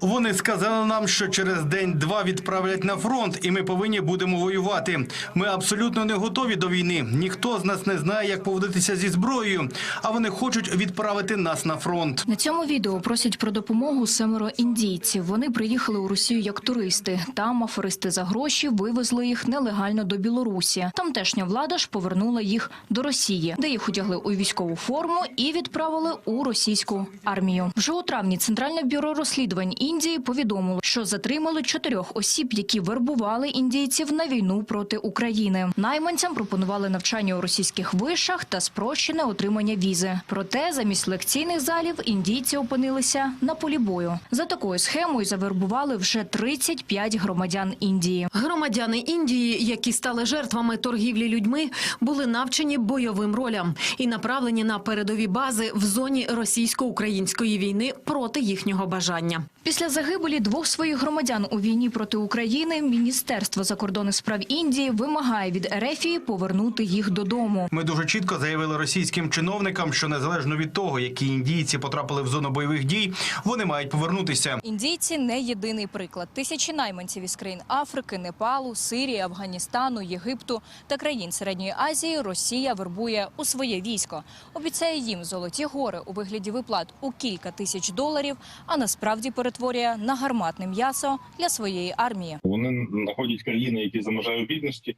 Вони сказали нам, що через день-два відправлять на фронт, і ми повинні будемо воювати. Ми абсолютно не готові до війни. Ніхто з нас не знає, як поводитися зі зброєю, а вони хочуть відправити нас на фронт. На цьому відео просять про допомогу семеро індійців. Вони приїхали у Росію як туристи. Там аферисти за гроші вивезли їх нелегально до Білорусі. Тамтешня влада ж повернула їх до Росії, де їх одягли у військову форму і відправили у російську армію. Вже у травні Центральне бюро розслідувань Індії повідомило, що затримали чотирьох осіб, які вербували індійців на війну проти України. Найманцям пропонували навчання у російських вишах та спрощене отримання візи. Проте замість лекційних залів індійці опинилися на полі бою. За такою схемою завербували вже 35 громадян Індії. Громадяни Індії, які стали жертвами торгівлі людьми, були навчені бойовим ролям і направлені на передові бази в зоні російсько-української війни проти їхнього бажання. Після загибелі двох своїх громадян у війні проти України Міністерство закордонних справ Індії вимагає від Ерефії повернути їх додому. Ми дуже чітко заявили російським чиновникам, що незалежно від того, які індійці потрапили в зону бойових дій, вони мають повернутися. Індійці не єдиний приклад. Тисячі найманців із країн Африки, Непалу, Сирії, Афганістану, Єгипту та країн Середньої Азії Росія вербує у своє військо. Обіцяє їм золоті гори у вигляді виплат у кілька тисяч доларів, а насправді перетворює на гарматне м'ясо для своєї армії. Вони знаходять країни, які замежають бідності,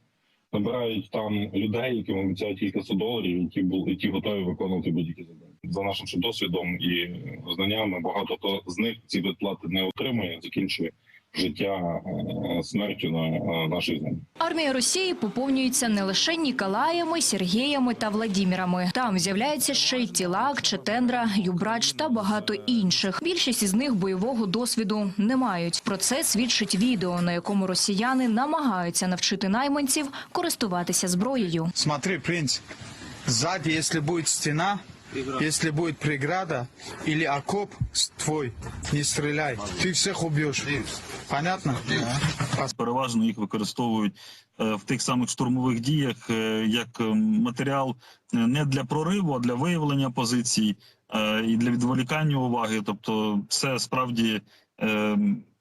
набирають там людей, яким обіцяють кілька сот доларів, які були які готові виконувати будь-які завдання. За нашим досвідом і знаннями, багато хто з них ці виплати не отримує, закінчує життя е, смертю на е, нашій землі. Армія Росії поповнюється не лише Ніколаями, Сергіями та Владімірами. Там з'являються ще й Тілак, Четендра, Юбрач та багато інших. Більшість із них бойового досвіду не мають. Про це свідчить відео, на якому росіяни намагаються навчити найманців користуватися зброєю. Смотри, принц, сзади, если будет стена, если будет преграда или окоп твой, не стреляй. Ты всех убьешь. Понятно? переважно їх використовують е, в тих самих штурмових діях е, як е, матеріал не для прориву, а для виявлення позицій і для відволікання уваги. Тобто, це справді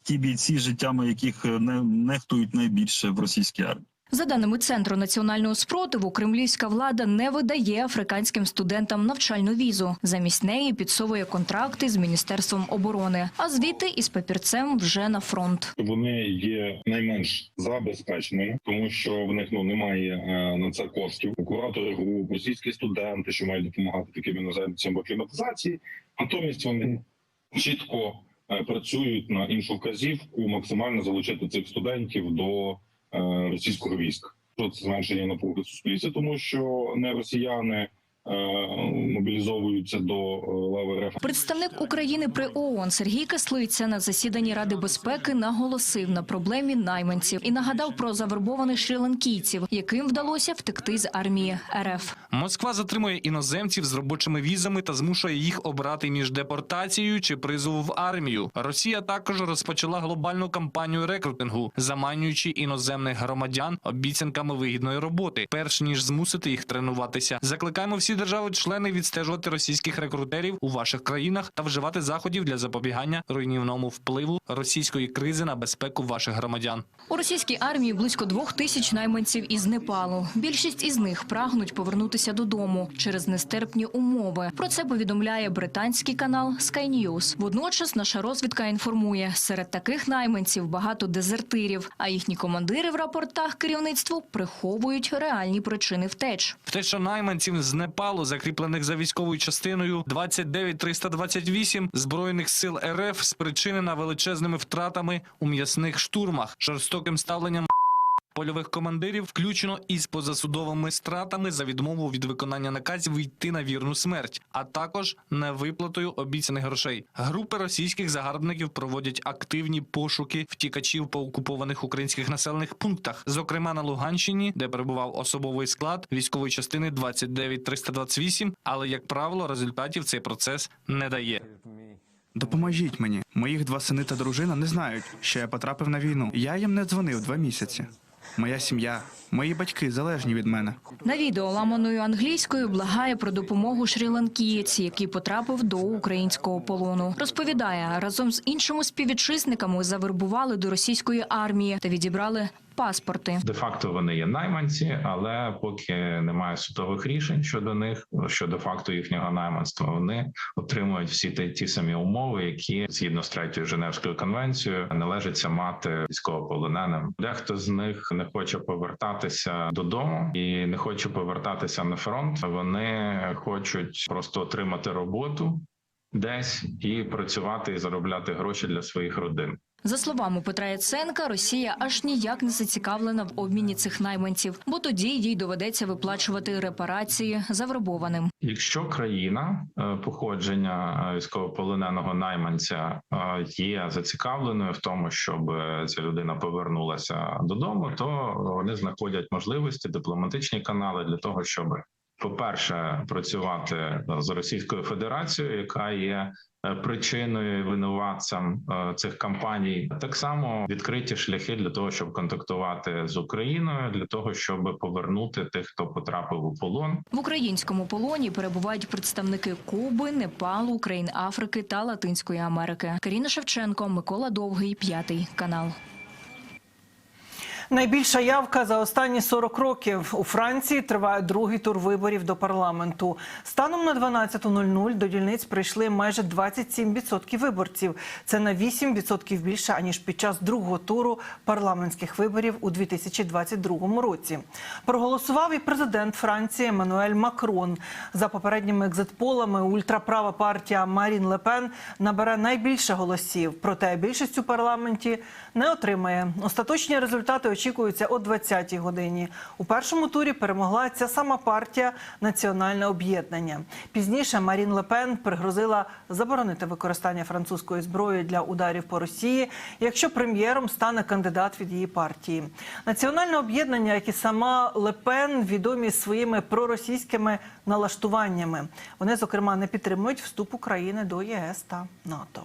ті бійці, життями яких не нехтують найбільше в російській армії. За даними Центру національного спротиву, кремлівська влада не видає африканським студентам навчальну візу. Замість неї підсовує контракти з міністерством оборони, а звідти із папірцем вже на фронт. Вони є найменш забезпеченими, тому що в них ну немає е, на це коштів. Куратори груп, російські студенти, що мають допомагати таким іноземцям в акліматизації. Натомість вони чітко е, працюють на іншу вказівку, максимально залучити цих студентів до російського війська. Що це зменшення напруги в суспільстві, тому що не росіяни е, мобілізовуються до е, лави РФ. Представник України при ООН Сергій Кислиця на засіданні Ради безпеки наголосив на проблемі найманців і нагадав про завербованих шрі-ланкійців, яким вдалося втекти з армії РФ. Москва затримує іноземців з робочими візами та змушує їх обирати між депортацією чи призову в армію. Росія також розпочала глобальну кампанію рекрутингу, заманюючи іноземних громадян обіцянками вигідної роботи, перш ніж змусити їх тренуватися. Закликаємо всі держави-члени відстежувати російських рекрутерів у ваших країнах та вживати заходів для запобігання руйнівному впливу російської кризи на безпеку ваших громадян. У російській армії близько двох тисяч найманців із Непалу. Більшість із них прагнуть повернутися додому через нестерпні умови. Про це повідомляє британський канал Sky News. Водночас наша розвідка інформує, серед таких найманців багато дезертирів, а їхні командири в рапортах керівництву приховують реальні причини втеч. Втеча найманців з Непалу, закріплених за військовою частиною 29328 збройних сил РФ, спричинена величезними втратами у м'ясних штурмах, жорстоким ставленням. Польових командирів включено із позасудовими стратами за відмову від виконання наказів йти на вірну смерть, а також невиплатою обіцяних грошей. Групи російських загарбників проводять активні пошуки втікачів по окупованих українських населених пунктах, зокрема на Луганщині, де перебував особовий склад військової частини 29328, але як правило результатів цей процес не дає. Допоможіть мені. Моїх два сини та дружина не знають, що я потрапив на війну. Я їм не дзвонив два місяці. Моя сім'я, мої батьки залежні від мене. На відео ламаною англійською благає про допомогу шрі-ланкієць, який потрапив до українського полону. Розповідає, разом з іншими співвітчизниками завербували до російської армії та відібрали паспорти. Де-факто вони є найманці, але поки немає судових рішень щодо них, щодо факту їхнього найманства, вони отримують всі ті, ті самі умови, які згідно з третьою Женевською конвенцією належиться мати військовополоненим. Дехто з них не хоче повертатися додому і не хоче повертатися на фронт. Вони хочуть просто отримати роботу десь і працювати і заробляти гроші для своїх родин. За словами Петра Яценка, Росія аж ніяк не зацікавлена в обміні цих найманців, бо тоді їй доведеться виплачувати репарації завербованим. Якщо країна е, походження е, військовополоненого найманця е, є зацікавленою в тому, щоб ця людина повернулася додому, то вони знаходять можливості, дипломатичні канали для того, щоб, по-перше, працювати е, з Російською Федерацією, яка є е, причиною і винуватцем е, цих кампаній, так само відкриті шляхи для того, щоб контактувати з Україною, для того, щоб повернути тих, хто потрапив у полон. В українському полоні перебувають представники Куби, Непалу, країн Африки та Латинської Америки. Каріна Шевченко, Микола Довгий, п'ятий канал. Найбільша явка за останні 40 років у Франції триває другий тур виборів до парламенту. Станом на 12.00 до дільниць прийшли майже 27% виборців. Це на 8% більше аніж під час другого туру парламентських виборів у 2022 році. Проголосував і президент Франції Еммануель Макрон. За попередніми екзитполами ультраправа партія Марін Лепен набере найбільше голосів. Проте більшість у парламенті не отримає. Остаточні результати очікуються о 20-й годині. У першому турі перемогла ця сама партія Національне об'єднання. Пізніше Марін Лепен пригрозила заборонити використання французької зброї для ударів по Росії, якщо прем'єром стане кандидат від її партії. Національне об'єднання, як і сама Лепен, відомі своїми проросійськими налаштуваннями. Вони, зокрема, не підтримують вступ України до ЄС та НАТО.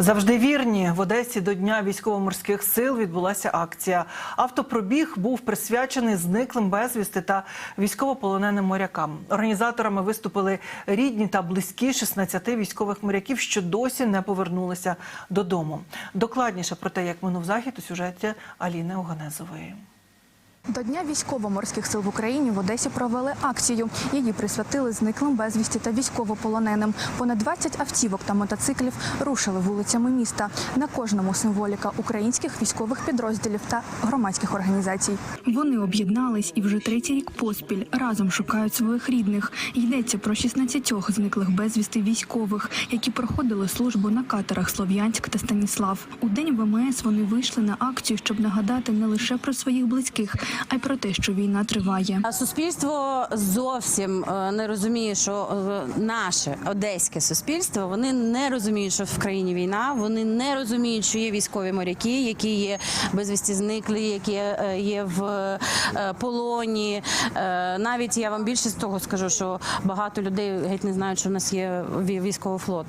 Завжди вірні в Одесі до Дня військово-морських сил відбулася акція. Автопробіг був присвячений зниклим безвісти та військовополоненим морякам. Організаторами виступили рідні та близькі 16 військових моряків, що досі не повернулися додому. Докладніше про те, як минув захід у сюжеті Аліни Оганезової. До Дня військово-морських сил в Україні в Одесі провели акцію. Її присвятили зниклим безвісті та військовополоненим. Понад 20 автівок та мотоциклів рушили вулицями міста. На кожному символіка українських військових підрозділів та громадських організацій. Вони об'єднались і вже третій рік поспіль разом шукають своїх рідних. Йдеться про 16 зниклих безвісти військових, які проходили службу на катерах Слов'янськ та Станіслав. У день ВМС вони вийшли на акцію, щоб нагадати не лише про своїх близьких, а й про те, що війна триває. Суспільство зовсім е, не розуміє, що е, наше одеське суспільство вони не розуміють, що в країні війна. Вони не розуміють, що є військові моряки, які є безвісті зниклі, які е, є в полоні. Навіть я вам більше з того скажу, що багато людей геть не знають, що в нас є військовий флот.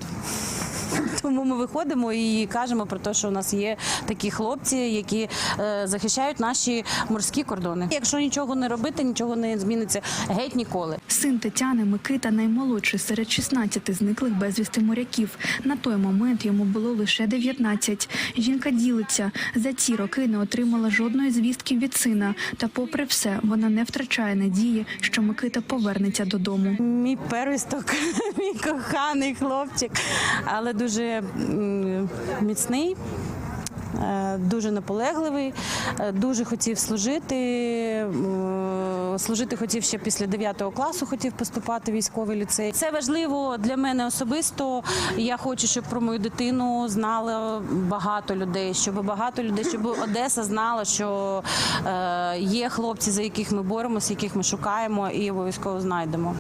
Тому ми виходимо і кажемо про те, що у нас є такі хлопці, які е, захищають наші морські кордони. Якщо нічого не робити, нічого не зміниться геть ніколи. Син Тетяни Микита наймолодший серед 16 зниклих безвісти моряків. На той момент йому було лише 19. Жінка ділиться. За ці роки не отримала жодної звістки від сина. Та, попри все, вона не втрачає надії, що Микита повернеться додому. Мій первісток, мій коханий хлопчик, але дуже міцний. е, Дуже наполегливий, е, дуже хотів служити. Служити хотів ще після 9 класу, хотів поступати в військовий ліцей. Це важливо для мене особисто. Я хочу, щоб про мою дитину знало багато людей, щоб багато людей, щоб Одеса знала, що е, є хлопці, за яких ми боремося, яких ми шукаємо, і обов'язково знайдемо.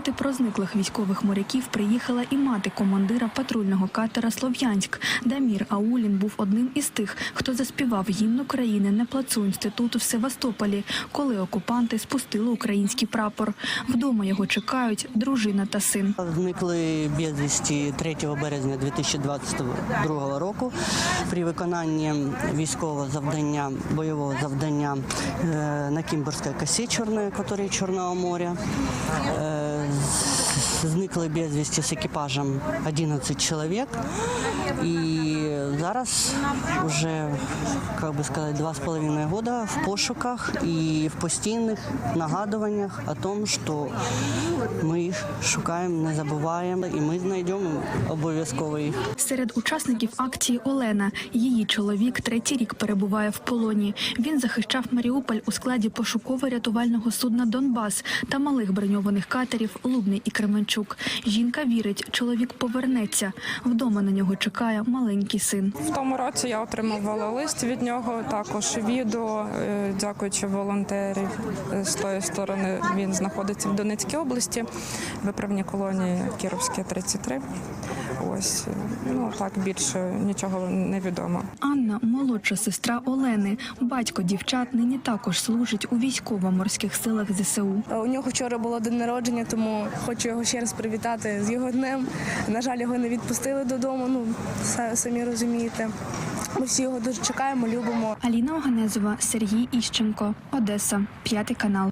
Нагадати про зниклих військових моряків приїхала і мати командира патрульного катера Слов'янськ. Дамір Аулін був одним із тих, хто заспівав гімн України на плацу інституту в Севастополі, коли окупанти спустили український прапор. Вдома його чекають дружина та син. Зникли безвісті 3 березня 2022 року при виконанні військового завдання, бойового завдання е, на Кімбурзькій косі Чорної акваторії Чорного моря. Е, без вести с экипажем 11 человек. І зараз вже, як би сказати, два з половиною года в пошуках і в постійних нагадуваннях о том, що ми їх шукаємо, не забуваємо, і ми знайдемо обов'язково їх. Серед учасників акції Олена. Її чоловік третій рік перебуває в полоні. Він захищав Маріуполь у складі пошуково-рятувального судна Донбас та малих броньованих катерів Лубний і Кременчук. Жінка вірить, чоловік повернеться. Вдома на нього чекає маленький син. В тому році я отримувала лист від нього, також відео, е, дякуючи волонтерів е, з тої сторони. Він знаходиться в Донецькій області, виправні колонії Кіровське 33. Ось ну так більше нічого не відомо. Анна молодша сестра Олени. Батько дівчат нині також служить у військово-морських силах ЗСУ. У нього вчора було день народження, тому хочу його ще раз привітати з його днем. На жаль, його не відпустили додому. Ну самі розумієте. Ми всі його дуже чекаємо, любимо. Аліна Оганезова, Сергій Іщенко, Одеса, п'ятий канал.